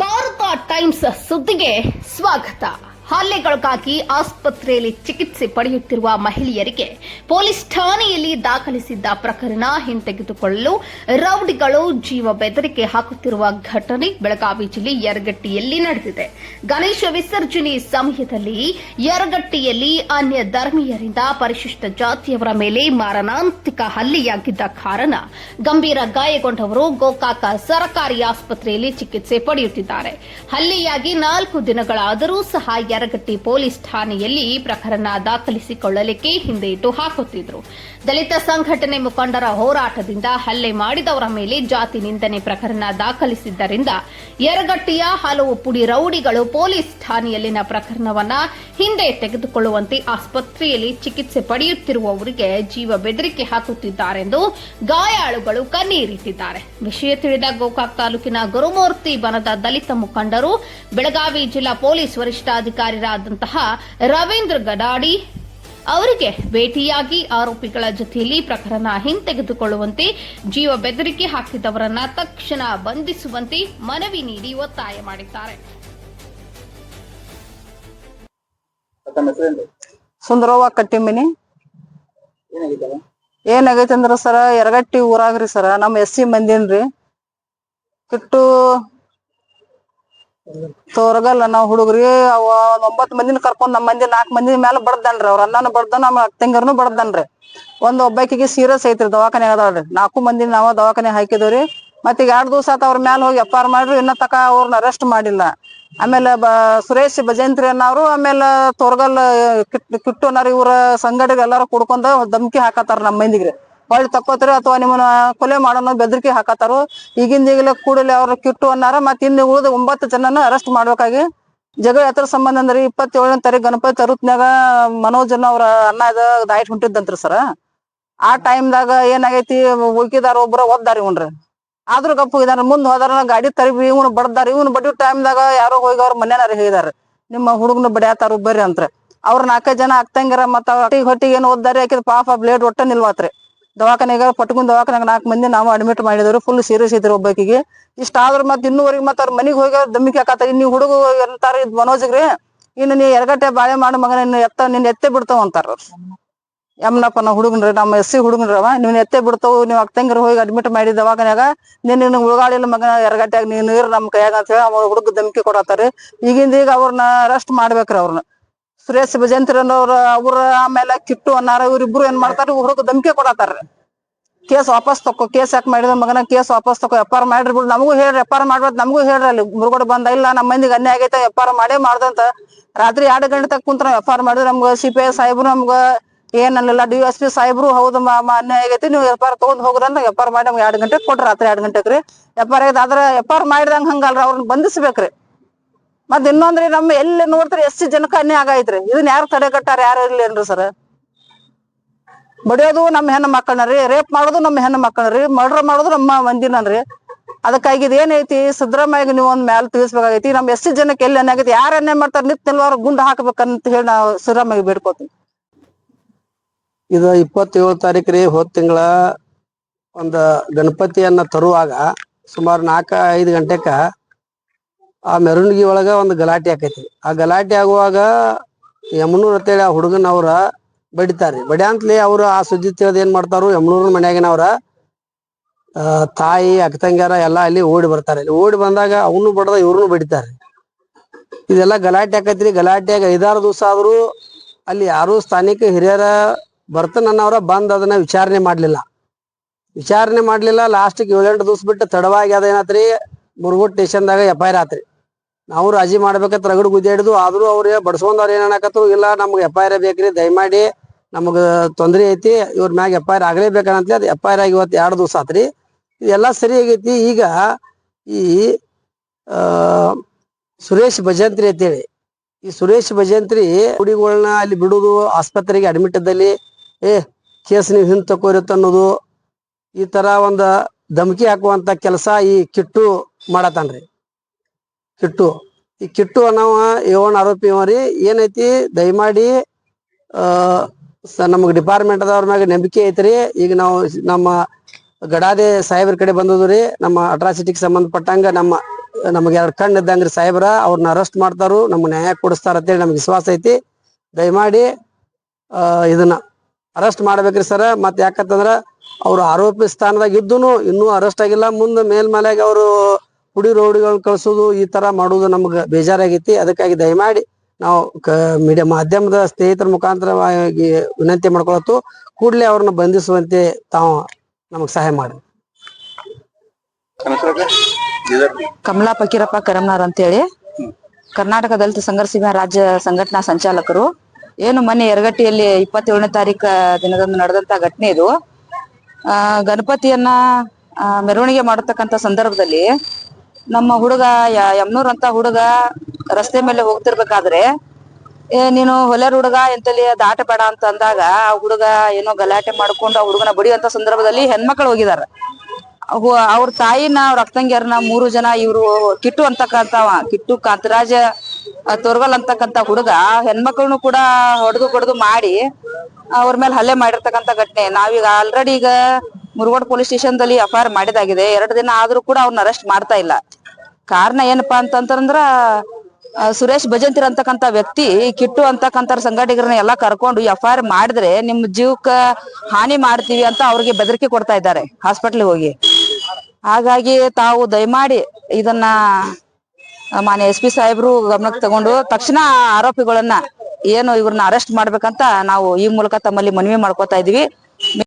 Bharat times ಸುದ್ದಿಗೆ ಸ್ವಾಗತ. ಹಲ್ಲೆಗಳಿಗಾಗಿ ಆಸ್ಪತ್ರೆಯಲ್ಲಿ ಚಿಕಿತ್ಸೆ ಪಡೆಯುತ್ತಿರುವ ಮಹಿಳೆಯರಿಗೆ ಪೊಲೀಸ್ ಠಾಣೆಯಲ್ಲಿ ದಾಖಲಿಸಿದ್ದ ಪ್ರಕರಣ ಹಿಂತೆಗೆದುಕೊಳ್ಳಲು ರೌಡಿಗಳು ಜೀವ ಬೆದರಿಕೆ ಹಾಕುತ್ತಿರುವ ಘಟನೆ ಬೆಳಗಾವಿ ಜಿಲ್ಲೆ ಯರಗಟ್ಟಿಯಲ್ಲಿ ನಡೆದಿದೆ. ಗಣೇಶ ವಿಸರ್ಜನೆ ಸಮಯದಲ್ಲಿ ಯರಗಟ್ಟಿಯಲ್ಲಿ ಅನ್ಯ ಧರ್ಮೀಯರಿಂದ ಪರಿಶಿಷ್ಟ ಜಾತಿಯವರ ಮೇಲೆ ಮಾರಣಾಂತಿಕ ಹಲ್ಲೆಯಾಗಿದ್ದ ಕಾರಣ ಗಂಭೀರ ಗಾಯಗೊಂಡವರು ಗೋಕಾಕ ಸರ್ಕಾರಿ ಆಸ್ಪತ್ರೆಯಲ್ಲಿ ಚಿಕಿತ್ಸೆ ಪಡೆಯುತ್ತಿದ್ದಾರೆ. ಹಲ್ಲೆಯಾಗಿ ನಾಲ್ಕು ದಿನಗಳಾದರೂ ಸಹ ಯರಗಟ್ಟಿ ಪೊಲೀಸ್ ಠಾಣೆಯಲ್ಲಿ ಪ್ರಕರಣ ದಾಖಲಿಸಿಕೊಳ್ಳಲಿಕ್ಕೆ ಹಿಂದೇಟು ಹಾಕುತ್ತಿದ್ರು. ದಲಿತ ಸಂಘಟನೆ ಮುಖಂಡರ ಹೋರಾಟದಿಂದ ಹಲ್ಲೆ ಮಾಡಿದವರ ಮೇಲೆ ಜಾತಿ ನಿಂದನೆ ಪ್ರಕರಣ ದಾಖಲಿಸಿದ್ದರಿಂದ ಯರಗಟ್ಟಿಯ ಹಲವು ಪುಡಿ ರೌಡಿಗಳು ಪೊಲೀಸ್ ಠಾಣೆಯಲ್ಲಿನ ಪ್ರಕರಣವನ್ನ ಹಿಂದೆ ತೆಗೆದುಕೊಳ್ಳುವಂತೆ ಆಸ್ಪತ್ರೆಯಲ್ಲಿ ಚಿಕಿತ್ಸೆ ಪಡೆಯುತ್ತಿರುವವರಿಗೆ ಜೀವ ಬೆದರಿಕೆ ಹಾಕುತ್ತಿದ್ದಾರೆಂದು ಗಾಯಾಳುಗಳು ಕಣ್ಣೀರಿಟ್ಟಿದ್ದಾರೆ. ವಿಷಯ ತಿಳಿದ ಗೋಕಾಕ್ ತಾಲೂಕಿನ ಗುರುಮೂರ್ತಿ ಬನದ ದಲಿತ ಮುಖಂಡರು ಬೆಳಗಾವಿ ಜಿಲ್ಲಾ ಪೊಲೀಸ್ ವರಿಷ್ಠಾಧಿಕಾರಿರಾದಂತಹ ರವೀಂದ್ರ ಗಡಾಡಿ ಅವರಿಗೆ ಭೇಟಿಯಾಗಿ ಆರೋಪಿಗಳ ಜೊತೆಯಲ್ಲಿ ಪ್ರಕರಣ ಹಿಂತೆಗೆದುಕೊಳ್ಳುವಂತೆ ಜೀವ ಬೆದರಿಕೆ ಹಾಕಿದವರನ್ನ ತಕ್ಷಣ ಬಂಧಿಸುವಂತೆ ಮನವಿ ನೀಡಿ ಒತ್ತಾಯ ಮಾಡಿದ್ದಾರೆ. ಸುಂದರವ್ವ ಕಟ್ಟಿಮಿನಿ ಏನಾಗೈತಂದ್ರ ಏನಾಗೈತಿ ಅಂದ್ರ ಸರ ಎರಗಟ್ಟಿ ಊರಾಗ್ರಿ ಸರ ನಮ್ ಎಸ್ ಸಿ ಮಂದಿನ್ರಿ. ಕಿಟ್ಟು ತೋರಗಲ್ಲ ನಾವ್ ಹುಡುಗ್ರಿ. ಅವ ಒಂಬತ್ ಮಂದಿನ ಕರ್ಕೊಂಡ್ ನಮ್ ಮಂದಿ ನಾಕ್ ಮಂದಿ ಮೇಲೆ ಬಡ್ದನ್ರಿ ಅವ್ರ. ಅಣ್ಣನ ಬಡ್ದ ನಮ್ಮ ಅಕ್ಕಂಗರ್ನು ಬಡ್ದನ್ರಿ. ಒಂದ್ ಒಬ್ಬಾಕಿಗೆ ಸೀರಿಯಸ್ ಐತ್ರಿ ದವಾಖಾನೆ ಅದಾವ್ರಿ ನಾಕು ಮಂದಿ ನಾವ ದವಾಖಾನೆ ಹಾಕಿದವ್ರಿ. ಮತ್ ಈಗ ಎರಡ್ ದಿವಸ ಆತ ಅವ್ರ ಮ್ಯಾಲ ಹೋಗಿ ಎಫ್ ಆರ್ ಮಾಡ್ರಿ, ಇನ್ನ ತಕ ಅವ್ರನ್ನ ಅರೆಸ್ಟ್ ಮಾಡಿಲ್ಲ. ಆಮೇಲೆ ಸುರೇಶ್ ಭಜಂತ್ರಿ ಅನ್ನೋರು, ಆಮೇಲೆ ತೋರ್ಗಲ್, ಕಿಟ್, ಕಿಟ್ಟು ಅನ್ನೋರು ಇವ್ರ ಸಂಗಡಿಗೆ ಎಲ್ಲಾರು ಕುಡ್ಕೊಂಡ ಧಮ್ಕಿ ಹಾಕತಾರ ನಮ್ಮ ಮಂದಿಗ್ರಿ. ಹೊಳ್ಳಿ ತಕ್ಕೋತ್ರಿ ಅಥವಾ ನಿಮ್ಮನ್ನ ಕೊಲೆ ಮಾಡೋಣ ಬೆದರಿಕೆ ಹಾಕತ್ತಾರು, ಈಗಿಂದ ಈಗಲೇ ಕೂಡಲೇ ಅವ್ರ ಕಿಟ್ಟು ಅನ್ನಾರ, ಮತ್ತೆ ಇನ್ನು ಉಳಿದ ಒಂಬತ್ತು ಜನನ ಅರೆಸ್ಟ್ ಮಾಡ್ಬೇಕಾಗಿ ಜಗಳ ಎತ್ತರ ಸಂಬಂಧ ಅಂದ್ರಿ ಇಪ್ಪತ್ತೇಳನೇ ತಾರೀಕು ಗಣಪತಿ ತರುತ್ನ್ಯಾಗ ಮನೋಜನ್ ಅವ್ರ ಅನ್ನ ಇದ ದಾಯಿಟ್ ಹೊಂಟಿದ್ದಂತ್ರಿ ಸರ ಆ ಟೈಮ್ದಾಗ ಏನಾಗೈತಿ, ಉಳ್ಕಿದಾರ ಒಬ್ರ ಒದ್ದಾರಿ ಇವ್ನ್ರಿ. ಆದ್ರೂ ಗಪ್ಪ ಹೋಗಿದಾರ, ಮುಂದ್ ಹೋದಾರ ಗಾಡಿ ತರಿಬಿ, ಇವ್ನು ಬಡ್ದಾರ, ಇವ್ನು ಬಡಿಯೋ ಟೈಮ್ದಾಗ ಯಾರೋ ಹೋಗಿ ಅವ್ರ ಮನೆಯಾರ ಹೇಳಿದಾರ, ನಿಮ್ಮ ಹುಡುಗನ ಬಡಿಯಾತಾರು ಬರ್ರಿ ಅಂತ ಅವ್ರ ನಾಲ್ಕೈದು ಜನ ಅಕ್ತಂಗಿರ ಮತ್ತ ಹೊಟ್ಟಿಗೆ ಹೊಟ್ಟಿಗೆ ಏನು ಓದ್ದಾರಿ ಆಕಿದ ಪಾಪ ಬ್ಲೇಡ್ ಒಟ್ಟ ನಿಲ್ವಾತ್ರಿ. ದವಾಖಾನೆಗ, ಪಟ್ಕೊಂಡ್ ದವಾಖಾನೆಗ ನಾಲ್ಕು ಮಂದಿ ನಾವು ಅಡ್ಮಿಟ್ ಮಾಡಿದ್ರು ಫುಲ್ ಸೀರಿಯಸ್ ಇದ್ರು ಒಬ್ಬಾಕಿಗೆ. ಇಷ್ಟ ಆದ್ರ ಮತ್ ಇನ್ನೂವರೆಗೆ ಮತ್ತ ಅವ್ರ ಮನಿಗ್ ಹೋಗಿ ದಮ್ಮಿಕೆ ಹಾಕತ್ತಾರ ಇನ್ನು ಹುಡುಗ ಎಂತಾರ ಇದ್ ಮನೋಜ್ಗ್ರಿ ಇನ್ನು ನೀ ಎರಗಟ್ಟೆ ಬಾಳೆ ಮಾಡು ಮಗನ ಎತ್ತ ನಿನ್ ಎತ್ತೆ ಬಿಡ್ತಾವ ಅಂತಾರ. ಯಮ್ನಪ್ಪ ನಾ ಹುಡುಗನ್ರಿ, ನಮ್ಮ ಎಸ್ಸಿ ಹುಡುಗನ್ರವ ನೀವ್ ಎತ್ತೆ ಬಿಡ್ತಾವ, ನೀವ್ ಅಕ್ತಂಗಿರ ಹೋಗಿ ಅಡ್ಮಿಟ್ ಮಾಡಿ ದವಾಖಾನ್ಯಾಗ, ನೀನ್ ನಿನ್ ಉಳ್ಗಾಳಿಲ್ಲ ಮಗನ ಎರಗಟ್ಟೆ ನೀನ್ ನೀರ್ ನಮ್ ಕೈಯಾಗ ಅಂತ ಹೇಳಿ ಅವ್ರ ಹುಡುಗ ಧಮ್ಕಿ ಕೊಡತ್ತಾರಿ. ಈಗಿಂದ ಈಗ ಅವ್ರನ್ನ ಅರೆಸ್ಟ್ ಮಾಡ್ಬೇಕ್ರಿ ಅವ್ರನ್ನ ಸುರೇಶ್ ಭಜಂತ್ರಿ ಅನ್ನೋರ ಅವ್ರ ಆಮೇಲೆ ಕಿಟ್ಟು ಅನ್ನಾರ ಇವ್ರಿಬ್ರು ಏನ್ ಮಾಡ್ತಾರ ಹುಡುಗ ಧಮಕಿ ಕೊಡತ್ತಾರ ಕೇಸ್ ವಾಪಸ್ ತಕೋ, ಕೇಸ್ ಯಾಕೆ ಮಾಡಿದ ಮಗನ ಕೇಸ್ ವಾಪಸ್ ತಕೋ ವ್ಯಾಪಾರ ಮಾಡ್ರಿ ಬಿಡು, ನಮಗೂ ಹೇಳ್ರಿ ವ್ಯಾಪಾರ ಮಾಡ್ಬಾರ್ದು ನಮಗೂ ಹೇಳ್ರಿ ಅಲ್ಲಿ, ಮುರುಗೋಡ್ ಬಂದ, ಇಲ್ಲ ನಮ್ಮ ಮಂದಿಗೆ ಅನ್ಯಾಯ ಆಗೈತೆ ವ್ಯಾಪಾರ ಮಾಡೇ ಮಾಡ್ದಂತ ರಾತ್ರಿ ಎರಡು ಗಂಟೆ ತಕ್ಕ ಕುಂತ ವ್ಯಾಪಾರ ಆರ್ ಮಾಡಿದ್ರೆ ನಮ್ಗ ಸಿ ಪಿ ಐ ಸಾಹೇಬ್ರು ನಮ್ಗ ಏನಲ್ಲ ಡಿ ಎಸ್ ಪಿ ಸಾಹೇಬ್ರು ಹೌದು ಅನ್ಯಾಯ ಆಗೈತಿ, ನೀವು ವ್ಯಾಪಾರ ತಗೊಂಡು ಹೋಗ್ರಿ ಅಂತ ಎಫ್ ಆರ್ ಮಾಡಿ ನಮ್ಗೆ ಎರಡು ಗಂಟೆಗೆ ಕೊಟ್ರಿ, ರಾತ್ರಿ ಎರಡು ಗಂಟೆಗೆ ರೀ. ಎಫ್ ಆರ್ ಆಗೈತೆ ಆದ್ರೆ ಆರ್ ಮಾಡಿದಂಗ ಹಂಗಲ್ರಿ, ಅವ್ರನ್ನ ಬಂಧಿಸ್ಬೇಕ್ರಿ. ಮತ್ ಇನ್ನೊಂದ್ರಿ ನಮ್ಮ ಎಲ್ಲಿ ನೋಡ್ತಾರೆ ಎಷ್ಟು ಜನಕ್ಕೆ ಅನ್ಯ ಆಗೈತ್ರಿ. ಇದನ್ನ ಯಾರು ತಡೆಗಟ್ಟಾರ ಯಾರು ಇರ್ಲೇನ್ರಿ ಸರ್? ಬಡಿಯೋದು ನಮ್ಮ ಹೆಣ್ಣು ಮಕ್ಕಳನ್ರಿ ರೇಪ್ ಮಾಡೋದು ನಮ್ಮ ಹೆಣ್ಣು ಮಕ್ಕಳನ್ರಿ ಮರ್ಡರ್ ಮಾಡೋದು ನಮ್ಮ ಮಂದಿನನ್ರಿ ಅದಕ್ಕಾಗಿ ಇದೇನೈತಿ ಏನೈತಿ ಸಿದ್ದರಾಮಯ್ಯ ನೀವು ಒಂದ್ ಮ್ಯಾಲ ತಿಳಿಸ್ಬೇಕಾಗೈತಿ, ನಮ್ ಎಷ್ಟು ಜನಕ್ಕೆ ಎಲ್ಲಿ ಅನ್ಯಾಯ ಆಗೈತಿ, ಯಾರು ಅನ್ಯಾಯ ಮಾಡ್ತಾರ ನಿತ್ ನಿಲ್ವಾರ ಗುಂಡ್ ಹಾಕ್ಬೇಕಂತ ಹೇಳಿ ನಾವು ಸಿದ್ದರಾಮಯ್ಯ ಬೇಡ್ಕೋತೀವಿ ಇದು ಇಪ್ಪತ್ತೇಳು ತಾರೀಕು ರೀ, ಹೋದ ತಿಂಗಳ ಒಂದು ಗಣಪತಿಯನ್ನ ತರುವಾಗ ಸುಮಾರು ನಾಲ್ಕ ಐದು ಗಂಟೆಕ ಆ ಮೆರವಣಿಗೆ ಒಳಗ ಒಂದು ಗಲಾಟೆ ಆಕೈತಿ. ಆ ಗಲಾಟೆ ಆಗುವಾಗ ಯಮನೂರ್ ಅಂತೇಳಿ ಆ ಹುಡುಗನ ಅವ್ರ ಬಡಿತಾರ್ರಿ ಬಡ್ಯಾಂತ್ಲಿ ಅವ್ರು ಆ ಸುದ್ದಿ ತಿಳಿದ್ ಏನ್ ಮಾಡ್ತಾರು? ಯಮನೂರ್ ಮನ್ಯಾಗಿನವ್ರ ತಾಯಿ ತಾಯಿ ಅಕ್ಕತಂಗ್ಯಾರ ಎಲ್ಲಾ ಅಲ್ಲಿ ಓಡಿ ಬರ್ತಾರೆ. ಇಲ್ಲಿ ಓಡಿ ಬಂದಾಗ ಅವನು ಬಡದ ಇವ್ರನ್ನು ಬಡಿತಾರೆ. ಇದೆಲ್ಲ ಗಲಾಟೆ ಆಕೈತ್ರಿ. ಗಲಾಟೆಯಾಗ ಐದಾರು ದಿವಸ ಆದ್ರೂ ಅಲ್ಲಿ ಯಾರು ಸ್ಥಾನಿಕ ಹಿರಿಯರ ಬರ್ತನನ್ನವ್ರ ಬಂದ್ ಅದನ್ನ ವಿಚಾರಣೆ ಮಾಡ್ಲಿಲ್ಲ. ವಿಚಾರಣೆ ಮಾಡ್ಲಿಲ್ಲ. ಲಾಸ್ಟಿಗೆ ಏಳೆಂಟು ದಿವ್ಸ ಬಿಟ್ಟು ತಡವಾಗಿ ಅದೇನಾತ್ರಿ ಮುರುಗೋಡ್ ಸ್ಟೇಷನ್ದಾಗ ಎಫ್ ಐ ಆರ್ ಆತ್ರಿ. ನಾವು ರಾಜಿ ಮಾಡ್ಬೇಕಂತ ರಗಡ್ ಗುದ್ದಾಡಿದ್ವು ಆದ್ರೂ ಅವ್ರ ಬಡ್ಸ್ಕೊಂಡವ್ರ ಏನ್ ಅನ್ನಕತ್ರು ಇಲ್ಲ, ನಮ್ಗೆ ಎಫ್ ಐ ಆರ್ ಬೇಕ್ರಿ, ದಯಮಾಡಿ ನಮಗ ತೊಂದ್ರೆ ಐತಿ, ಇವ್ರ ಮ್ಯಾಗ ಎಫ್ ಐ ಆರ್ ಆಗ್ಲೇಬೇಕಂತಲೇ ಅದು ಎಫ್ ಐ ಆರ್ ಆಗಿ ಇವತ್ತು ಎರಡು ದಿವಸ ಆತ್ರಿ. ಇದೆಲ್ಲ ಸರಿ ಆಗೈತಿ. ಈಗ ಈ ಸುರೇಶ್ ಭಜಂತ್ರಿ ಅಂತೇಳಿ. ಈ ಸುರೇಶ್ ಭಜಂತ್ರಿ ಹುಡುಗಿಗಳನ್ನ ಅಲ್ಲಿ ಬಿಡುದು, ಆಸ್ಪತ್ರೆಗೆ ಅಡ್ಮಿಟ್ ಇದ್ದಲ್ಲಿ, ಏ, ಕೇಸ್ ನೀವು ಹಿಂದ್ ತಕೋರಿತ್ ಅನ್ನೋದು, ಈ ತರ ಒಂದ ಧಮಕಿ ಹಾಕುವಂತ ಕೆಲಸ ಈ ಕಿಟ್ಟು ಮಾಡತಾನ್ರಿ ಕಿಟ್ಟು. ಈ ಕಿಟ್ಟು ಅನ್ನವ ಏನ್ ಆರೋಪಿ ರೀ, ಏನೈತಿ, ದಯಮಾಡಿ ನಮಗ್ ಡಿಪಾರ್ಟ್ಮೆಂಟ್ ಅದವ್ರ ಮ್ಯಾಗ ನಂಬಿಕೆ ಐತ್ರಿ. ಈಗ ನಾವು ನಮ್ಮ ಗಡಾದೆ ಸಾಹೇಬ್ರ ಕಡೆ ಬಂದದ್ರಿ ನಮ್ಮ ಅಟ್ರಾಸಿಟಿಗೆ ಸಂಬಂಧಪಟ್ಟಂಗ ನಮ್ಮ, ನಮಗೆ ಎರಡು ಕಣ್ಣು ಇದ್ದಂಗ್ರಿ ಸಾಹೇಬ್ರ ಅವ್ರನ್ನ ಅರೆಸ್ಟ್ ಮಾಡ್ತಾರು, ನಮ್ಗೆ ನ್ಯಾಯ ಕೊಡಿಸ್ತಾರ ಅಂತೇಳಿ ನಮ್ಗೆ ವಿಶ್ವಾಸ ಐತಿ. ದಯಮಾಡಿ ಇದನ್ನ ಅರೆಸ್ಟ್ ಮಾಡ್ಬೇಕ್ರಿ ಸರ್. ಮತ್ತೆ ಯಾಕಂತಂದ್ರ ಅವ್ರು ಆರೋಪಿ ಸ್ಥಾನದಾಗ ಇದ್ದೂನು ಇನ್ನೂ ಅರೆಸ್ಟ್ ಆಗಿಲ್ಲ. ಮುಂದೆ ಮೇಲ್ಮಲೆಗೆ ಅವರು ಪುಡಿ ರೋಡಿಗಳನ್ನ ಕಳ್ಸೋದು ಈ ತರ ಮಾಡೋದು ನಮ್ಗೆ ಬೇಜಾರಾಗೈತಿ. ಅದಕ್ಕಾಗಿ ದಯಮಾಡಿ ನಾವು ಕ ಮೀಡಿಯಾ ಮಾಧ್ಯಮದ ಸ್ನೇಹಿತರ ಮುಖಾಂತರವಾಗಿ ವಿನಂತಿ ಮಾಡ್ಕೊಳತ್ತು ಕೂಡಲೇ ಅವ್ರನ್ನ ಬಂಧಿಸುವಂತೆ ತಾವು ನಮಗೆ ಸಹಾಯ ಮಾಡಿ. ಕಮಲಾ ಪಕೀರಪ್ಪ ಕರಮ್ನಾರ್ ಅಂತೇಳಿ. ಕರ್ನಾಟಕ ದಲಿತ ಸಂಘರ್ಷ ರಾಜ್ಯ ಸಂಘಟನಾ ಸಂಚಾಲಕರು. ಏನು ಮೊನ್ನೆ ಯರಗಟ್ಟಿಯಲ್ಲಿ ಇಪ್ಪತ್ತೇಳನೇ ತಾರೀಕ ದಿನದಂದು ನಡೆದಂತ ಘಟನೆ ಇದು. ಆ ಗಣಪತಿಯನ್ನ ಆ, ಮೆರವಣಿಗೆ ಮಾಡತಕ್ಕಂತ ಸಂದರ್ಭದಲ್ಲಿ ನಮ್ಮ ಹುಡುಗ ಯಮನೂರ್ ಅಂತ ಹುಡುಗ ರಸ್ತೆ ಮೇಲೆ ಹೋಗ್ತಿರ್ಬೇಕಾದ್ರೆ, ಏ, ನೀನು ಹೊಲರ್ ಹುಡುಗ, ಎಂತಲ್ಲಿ ದಾಟ ಬೇಡ ಅಂತ ಅಂದಾಗ ಆ ಹುಡುಗ ಏನೋ ಗಲಾಟೆ ಮಾಡ್ಕೊಂಡು ಆ ಹುಡುಗನ ಬಡಿಯುವಂತ ಸಂದರ್ಭದಲ್ಲಿ ಹೆಣ್ಮಕ್ಳು ಹೋಗಿದಾರ. ಅವು- ಅವ್ರ ತಾಯಿನ, ಅವ್ರ ಅಕ್ಕಂಗ್ಯಾರನ ಮೂರು ಜನ ಇವ್ರು ಕಿಟ್ಟು ಅಂತಕ್ಕಂತವ ಕಿಟ್ಟು ಕಾಂತರಾಜ ತೋರ್ಗಲ್ ಅಂತಕ್ಕಂತ ಹುಡುಗ, ಹೆಣ್ಮಕ್ಳನ್ನು ಕೂಡ ಹೊಡೆದು ಹೊಡೆದು ಮಾಡಿ, ಅವ್ರ ಮೇಲೆ ಹಲ್ಲೆ ಮಾಡಿರ್ತಕ್ಕಂತ ಘಟನೆ. ನಾವೀಗ ಆಲ್ರೆಡಿ ಈಗ ಮುರುಗೋಡ್ ಪೊಲೀಸ್ ಸ್ಟೇಷನ್ದಲ್ಲಿ ಎಫ್ ಐ ಆರ್ ಮಾಡಿದಾಗಿದೆ. ಎರಡು ದಿನ ಆದ್ರೂ ಕೂಡ ಅವ್ರನ್ನ ಅರೆಸ್ಟ್ ಮಾಡ್ತಾ ಇಲ್ಲ. ಕಾರಣ ಏನಪ್ಪಾ ಅಂತಂತಂದ್ರ ಸುರೇಶ್ ಭಜಂತಿರ್ ಅಂತಕ್ಕಂತ ವ್ಯಕ್ತಿ, ಕಿಟ್ಟು ಅಂತಕ್ಕಂತ ಸಂಘಟಕರನ್ನ ಎಲ್ಲಾ ಕರ್ಕೊಂಡು ಎಫ್ ಐ ಆರ್ ಮಾಡಿದ್ರೆ ನಿಮ್ ಜೀವಕ್ಕ ಹಾನಿ ಮಾಡ್ತೀವಿ ಅಂತ ಅವ್ರಿಗೆ ಬೆದರಿಕೆ ಕೊಡ್ತಾ ಇದ್ದಾರೆ ಹಾಸ್ಪಿಟ್ಲ್ ಹೋಗಿ. ಹಾಗಾಗಿ ತಾವು ದಯಮಾಡಿ ಇದನ್ನ ಮಾನ್ಯ ಎಸ್ ಪಿ ಸಾಹೇಬ್ರು ಗಮನಕ್ಕೆ ತಗೊಂಡು ತಕ್ಷಣ ಆರೋಪಿಗಳನ್ನ ಏನು ಇವ್ರನ್ನ ಅರೆಸ್ಟ್ ಮಾಡ್ಬೇಕಂತ ನಾವು ಈ ಮೂಲಕ ತಮ್ಮಲ್ಲಿ ಮನವಿ ಮಾಡ್ಕೊತಾ ಇದೀವಿ